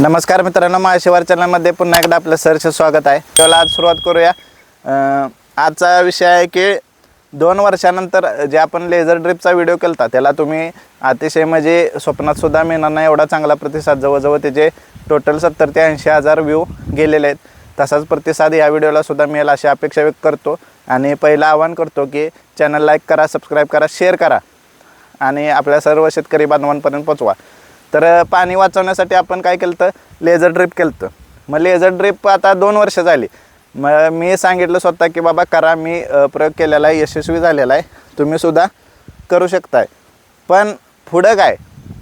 नमस्कार मित्रांनो महाशिवार चॅनलमध्ये पुन्हा एकदा आपलं सरच स्वागत आहे. तेव्हा आज सुरुवात करूया. आजचा विषय आहे की दोन वर्षानंतर जे आपण लेझर ड्रिपचा व्हिडिओ केला त्याला तुम्ही अतिशय म्हणजे स्वप्नात सुद्धा मिळणार नाही एवढा चांगला प्रतिसाद जवळजवळ त्याचे टोटल सत्तर ते ऐंशी हजार व्ह्यू गेलेले आहेत. तसाच प्रतिसाद या व्हिडिओला सुद्धा मिळेल अशी अपेक्षा व्यक्त करतो. आणि पहिलं आवाहन करतो की चॅनल लाईक करा सबस्क्राईब करा शेअर करा. आणि आपल्या सर्व शेतकरी बांधवांपर्यंत पोचवा तर पाणी वाचवण्यासाठी आपण काय केलं तर लेझर ड्रिप केलं होतं. मग लेझर ड्रिप आता दोन वर्ष झाली. मग मी सांगितलं स्वतः की बाबा करा. मी प्रयोग केलेला आहे. यशस्वी झालेला आहे. तुम्ही सुद्धा करू शकताय. पण पुढं काय?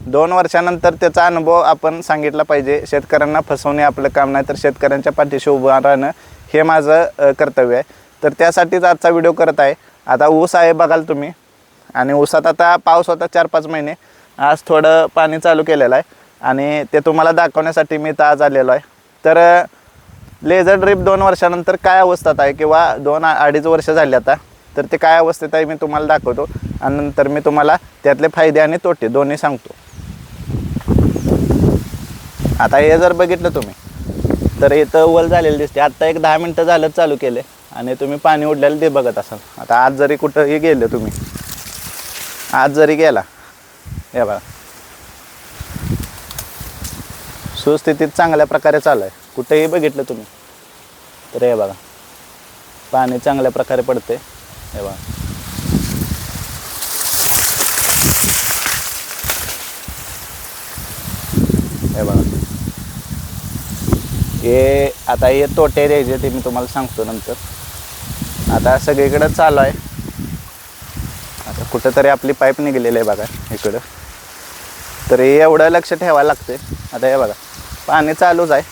दोन वर्षानंतर त्याचा अनुभव आपण सांगितला पाहिजे. शेतकऱ्यांना फसवणे आपलं काम नाही तर शेतकऱ्यांच्या पाठीशी उभं राहणं हे माझं कर्तव्य आहे. तर त्यासाठीच आजचा व्हिडिओ करत आहे. आता ऊस आहे बघाल तुम्ही. आणि ऊसात आता पाऊस होता चार पाच महिने. आज थोडं पाणी चालू केलेलं आहे आणि ते तुम्हाला दाखवण्यासाठी मी इथं आज आलेलो आहे. तर लेझर ड्रिप दोन वर्षानंतर काय अवस्थेत आहे किंवा दोन अडीच वर्ष झाली आता तर ते काय अवस्थेत आहे मी तुम्हाला दाखवतो आणि नंतर मी तुम्हाला त्यातले फायदे आणि तोटे दोन्ही सांगतो. आता हे जर बघितलं तुम्ही तर इथं वल झालेलं दिसते आत्ता एक दहा मिनटं झालं चालू केले आणि तुम्ही पाणी उडलेलं ते बघत असाल. आता आज जरी कुठंही गेले तुम्ही आज जरी गेला या बघा. सुस्थितीत चांगल्या प्रकारे चालू आहे कुठेही बघितलं तुम्ही तर हे बघा. पाणी चांगल्या प्रकारे पडते हे बघा. हे बघा. हे आता हे तोटे द्यायचे ते मी तुम्हाला सांगतो नंतर. आता सगळीकडं चालू आहे. आता कुठंतरी आपली पाईप निघलेली आहे बघा इकडं. तर हे एवढं लक्ष ठेवायला लागते आता हे बघा पाणी चालूच आहे.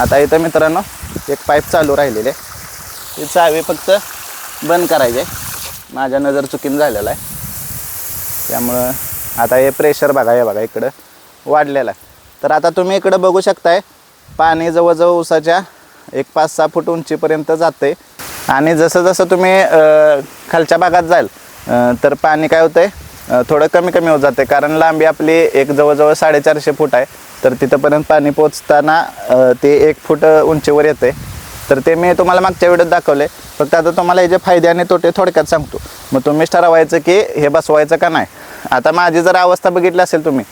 आता इथं मित्रांनो एक पाईप चालू राहिलेली आहे. ती चावी फक्त बंद करायची आहे. माझ्या नजर चुकीन झालेला आहे. त्यामुळं आता हे प्रेशर बघा हे बघा इकडं वाढलेलं आहे. तर आता तुम्ही इकडं बघू शकताय पाणी जवळजवळ उसाच्या एक पाच सहा फूट उंचीपर्यंत जाते आणि जसं जसं तुम्ही खालच्या भागात जाल तर पाणी काय होतं आहे थोडं कमी कमी होत जाते. कारण लांबी आपली एक जवळजवळ साडेचारशे फूट आहे. तर तिथंपर्यंत पाणी पोचताना ते एक फूट उंचीवर येते. तर ते मी तुम्हाला मागच्या व्हिडिओत दाखवले. फक्त आता तुम्हाला याचे फायदे आणि तोटे थोडक्यात सांगतो. मग तुम्हीच ठरवायचं की हे बसवायचं का नाही. आता माझी जर अवस्था बघितली असेल तुम्ही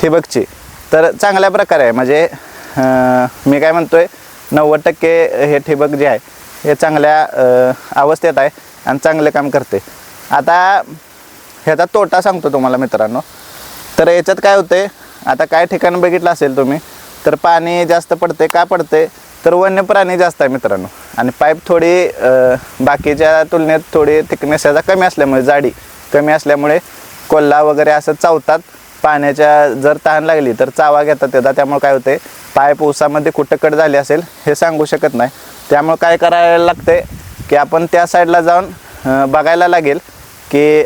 ठिबकची तर चांगल्या प्रकारे आहे. म्हणजे मी काय म्हणतो आहे नव्वद टक्के हे ठिबक जे आहे हे चांगल्या अवस्थेत आहे आणि चांगले काम करते. आता ह्याचा तोटा सांगतो तुम्हाला मित्रांनो. तर याच्यात काय होते आता काय ठिकाण बघितलं असेल तुम्ही तर पाणी जास्त पडते का पडते तर वन्य प्राणी जास्त आहे मित्रांनो. आणि पाईप थोडी बाकीच्या तुलनेत थोडी थिकनेस याचा कमी असल्यामुळे जाडी कमी असल्यामुळे कोल्हा वगैरे असं चावतात. पाण्याच्या जर तहान लागली तर चावा घेतात त्याचा. त्यामुळे काय होते पाईप ऊसामध्ये कुठं कट झाली असेल हे सांगू शकत नाही. त्यामुळे काय करायला लागते की आपण त्या साईडला जाऊन बघायला लागेल की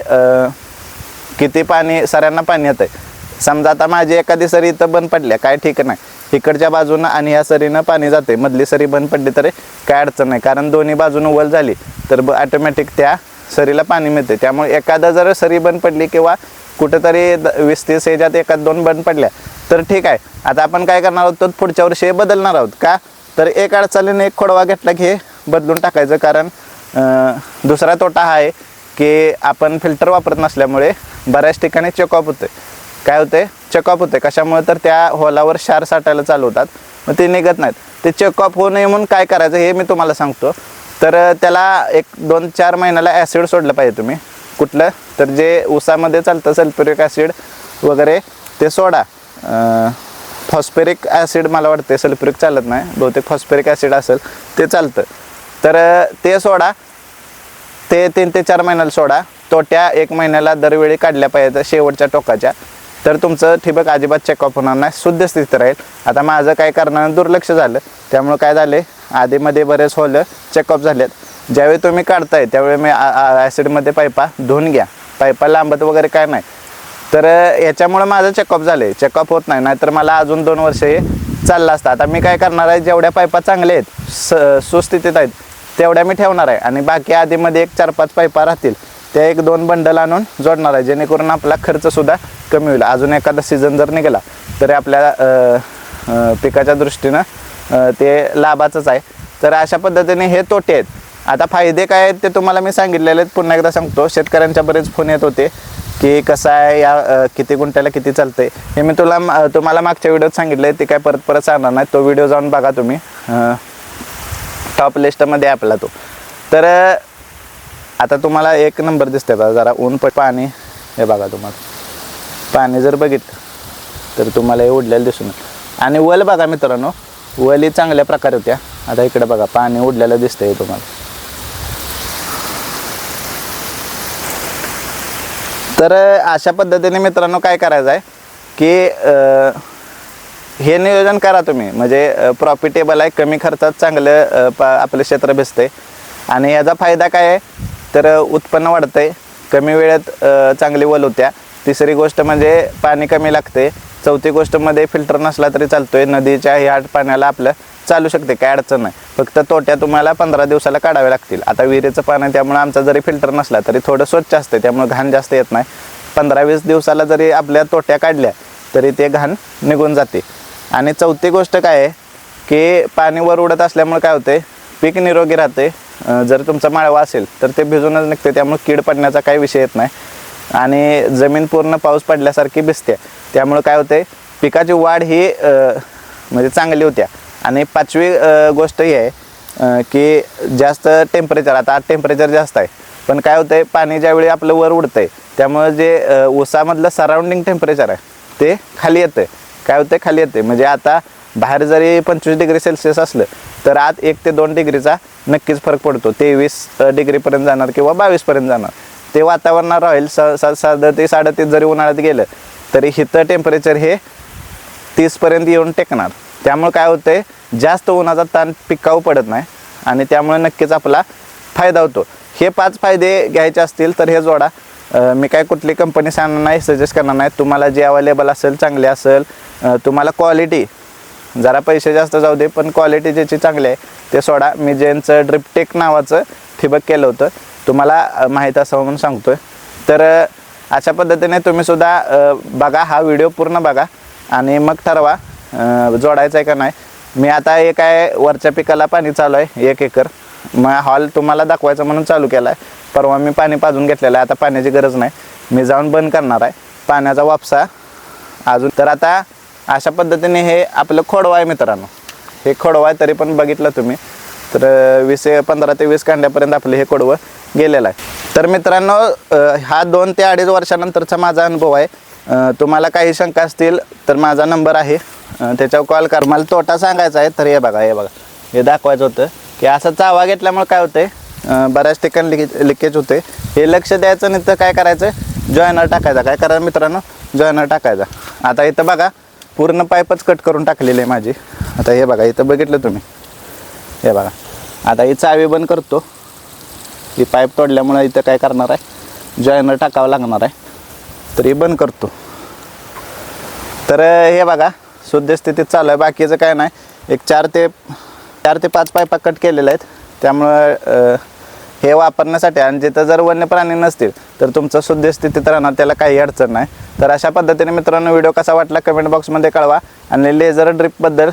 किती पाणी सऱ्यांना पाणी येतं आहे समजा आता माझी एखादी सरी इथं बंद पडल्या काय ठीक नाही. इकडच्या बाजूनं आणि ह्या सरीनं पाणी जाते मधली सरी बंद पडली तरी काय अडचण नाही. कारण दोन्ही बाजूनं वल झाली तर ब ऑटोमॅटिक त्या सरीला पाणी मिळते त्यामुळे एखादा जर सरी बंद पडली किंवा कुठंतरी द- वीस तीस ह्याच्यात एखाद दोन बंद पडल्या तर ठीक आहे. आता आपण काय करणार आहोत? तर पुढच्या वर्षी हे बदलणार आहोत का? तर एक अडचणीने एक खोडवा घेतला की हे बदलून टाकायचं. कारण दुसरा तोटा हा आहे की आपण फिल्टर वापरत नसल्यामुळे बऱ्याच ठिकाणी चेकअप होते. काय होते? चेकअप होते. कशामुळे? तर त्या हॉलावर शार साठायला चालू होतात. मग ते निघत नाहीत. ते चेकअप होऊ नये म्हणून काय करायचं हे मी तुम्हाला सांगतो. तर त्याला एक दोन चार महिन्याला ॲसिड सोडलं पाहिजे तुम्ही. कुठलं? तर जे उसामध्ये चालतं सल्फ्युरिक ॲसिड वगैरे ते सोडा. फॉस्फेरिक ॲसिड मला वाटते सल्फ्युरिक चालत नाही. बहुतेक फॉस्फेरिक ॲसिड असेल ते चालतं. तर ते सोडा. ते तीन ते चार महिन्याला सोडा. तोट्या एक महिन्याला दरवेळी काढल्या पाहिजेत शेवटच्या टोकाच्या. तर तुमचं ठिबक अजिबात चेकअप होणार नाही शुद्ध स्थितीत राहील. आता माझं काय करणार दुर्लक्ष झालं. त्यामुळे काय झाले आधीमध्ये बरेच होलं चेकअप झालेत. ज्यावेळी तुम्ही काढताय त्यावेळी मी ॲसिडमध्ये पायपा धुवून घ्या. पायपा लांबत वगैरे काय नाही. तर याच्यामुळे याच्यामुळं माझं चेकअप झाले चेकअप होत नाही नाहीतर मला अजून दोन वर्ष हे चाललं असतं. आता मी काय करणार आहे जेवढ्या पायपा चांगल्या आहेत स सुस्थितीत आहेत तेवढ्या मी ठेवणार आहे. आणि बाकी आधीमध्ये एक चार पाच पायपा राहतील. ते एक दोन बंडल आणून जोडणार आहे. जेणेकरून आपला खर्चसुद्धा कमी होईल. अजून एखादा सीझन जर निघाला तरी आपल्या पिकाच्या दृष्टीनं ते लाभाचंच आहे. तर अशा पद्धतीने हे तोटे आहेत. आता फायदे काय आहेत ते तुम्हाला मी सांगितलेले आहेत. पुन्हा एकदा सांगतो. शेतकऱ्यांच्या बरेच फोन येत होते की कसं आहे या किती गुंठ्याला किती चालतं आहे हे मी तुला तुम्हाला मागच्या व्हिडिओत सांगितलं आहे ते काय परत परत सांगणार नाही. तो व्हिडिओ जाऊन बघा तुम्ही. टॉप लिस्टमध्ये आपला तो. तर आता तुम्हाला एक नंबर दिसते बघा जरा ऊन पण पाणी. हे बघा तुम्हाला. पाणी जर बघितलं तर तुम्हाला हे उडलेलं दिसून आणि वल बघा मित्रांनो वली चांगल्या प्रकारे होत्या. आता इकडे बघा पाणी उडलेलं दिसतंय तुम्हाला. तर अशा पद्धतीने मित्रांनो काय करायचं आहे की हे नियोजन करा तुम्ही. म्हणजे प्रॉफिटेबल आहे कमी खर्चात चांगलं आपलं क्षेत्र भिजतंय आणि याचा फायदा काय आहे तर उत्पन्न उत्पन्न वाढतंय. कमी वेळेत चांगली वल होत्या. तिसरी गोष्ट म्हणजे पाणी कमी लागते. चौथी गोष्टमध्ये फिल्टर नसला तरी चालतोय. नदीच्या ह्या पाण्याला आपलं चालू शकते. काय अडचण नाही. फक्त तोट्या तुम्हाला पंधरा दिवसाला काढावे लागतील. आता विहिरीचं पाणी आहे, त्यामुळे आमचा जरी फिल्टर नसला तरी थोडं स्वच्छ असते त्यामुळे घाण जास्त येत नाही. पंधरा वीस दिवसाला जरी आपल्या तोट्या काढल्या तरी ते घाण निघून जाते. आणि चौथी गोष्ट काय आहे की पाणी वर उडत असल्यामुळे काय होते पीक निरोगी राहते जर तुमचा माळवा असेल तर ते भिजूनच निघते त्यामुळे कीड पडण्याचा काही विषय येत नाही. आणि जमीन पूर्ण पाऊस पडल्यासारखी भिजते. त्यामुळे काय होते पिकाची वाढ ही म्हणजे चांगली होत्या. आणि पाचवी गोष्ट ही आहे की जास्त टेम्परेचर आता आज टेम्परेचर जास्त आहे. पण काय होतंय पाणी ज्यावेळी आपलं वर उडतंय त्यामुळे जे उसामधलं ऊसामधलं सराउंडिंग टेम्परेचर आहे ते खाली येतंय. काय होतंय खाली येते म्हणजे आता बाहेर जरी पंचवीस डिग्री सेल्सिअस असलं तर आत एक ते दोन डिग्रीचा नक्कीच फरक पडतो. तेवीस डिग्रीपर्यंत जाणार किंवा बावीसपर्यंत जाणार. ते वातावरणात राहील स साधं ते साडेतीस जरी उन्हाळ्यात गेलं तरी हिथं टेम्परेचर हे तीसपर्यंत येऊन टेकणार. त्यामुळे काय होतंय जास्त उन्हाचा ताण पिकाऊ पडत नाही आणि त्यामुळे नक्कीच आपला फायदा होतो. हे पाच फायदे घ्यायचे असतील तर हे जोडा. मी काय कुठली कंपनी सांगणार नाही सजेस्ट करणार नाही. तुम्हाला जे अवेलेबल असेल चांगले असेल तुम्हाला क्वालिटी जरा पैसे जास्त जाऊ दे पण क्वालिटी ज्याची चांगली आहे ते सोडा. मी ज्यांचं ड्रिपटेक नावाचं ठिबक केलं होतं तुम्हाला माहीत असावं म्हणून सांगतोय. तर अशा पद्धतीने तुम्हीसुद्धा बघा हा व्हिडिओ पूर्ण बघा. आणि मग ठरवा जोडायचा जोडायचं आहे का नाही. मी आता एक आहे वरच्या पिकाला पाणी चालू आहे एक एकर. मग हॉल तुम्हाला दाखवायचा म्हणून चालू केला आहे परवा मी पाणी पाजून घेतलेलं आहे आता पाण्याची गरज नाही. मी जाऊन बंद करणार आहे. पाण्याचा वापसा. अजून तर आता अशा पद्धतीने हे आपलं खोडवा आहे मित्रांनो. हे खोडवा आहे तरी पण बघितलं तुम्ही. तर वीस पंधरा ते वीस कांड्यापर्यंत आपलं हे खोडवं गेलेलं आहे. तर मित्रांनो हा दोन ते अडीच वर्षानंतरचा माझा अनुभव आहे. तुम्हाला काही शंका असतील तर माझा नंबर आहे. त्याच्यावर कॉल कर. मला तोटा सांगायचा आहे तर हे बघा हे बघा. हे दाखवायचं होतं की असा चावा घेतल्यामुळे काय होतं बऱ्याच ठिकाणी लिकेज लिकेज होते हे लक्ष द्यायचं नाही तर काय करायचं? जॉयनर टाकायचा. काय करा मित्रांनो? जॉयनर टाकायचा. आता इथं बघा पूर्ण पाईपच कट करून टाकलेले आहे माझी. आता हे बघा इथं बघितलं तुम्ही. हे बघा आता ही चावी बंद करतो. ही पाईप तोडल्यामुळे इथं काय करणार आहे? जॉयनर टाकावं लागणार आहे. तर ही बंद करतो. तर हे बघा शुद्ध चालू आहे. बाकीचं काय नाही. एक चार ते चार ते पाच पायपा कट केलेल्या आहेत. त्यामुळं हे वापरण्यासाठी आणि जिथं जर वन्य प्राणी नसतील तर तुमचं शुद्ध स्थितीत राहणार त्याला काही अडचण नाही. तर अशा पद्धतीने मित्रांनो व्हिडिओ कसा वाटला कमेंट बॉक्समध्ये कळवा. आणि लेझर ड्रिपबद्दल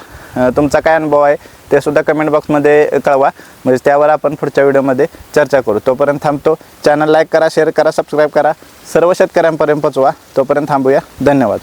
तुमचा काय अनुभव आहे ते सुद्धा कमेंट बॉक्समध्ये कळवा. म्हणजे त्यावर आपण पुढच्या व्हिडिओमध्ये चर्चा करू. तोपर्यंत थांबतो. चॅनल लाईक करा शेअर करा सबस्क्राईब करा. सर्व शेतकऱ्यांपर्यंत पोचवा. तोपर्यंत थांबूया. धन्यवाद.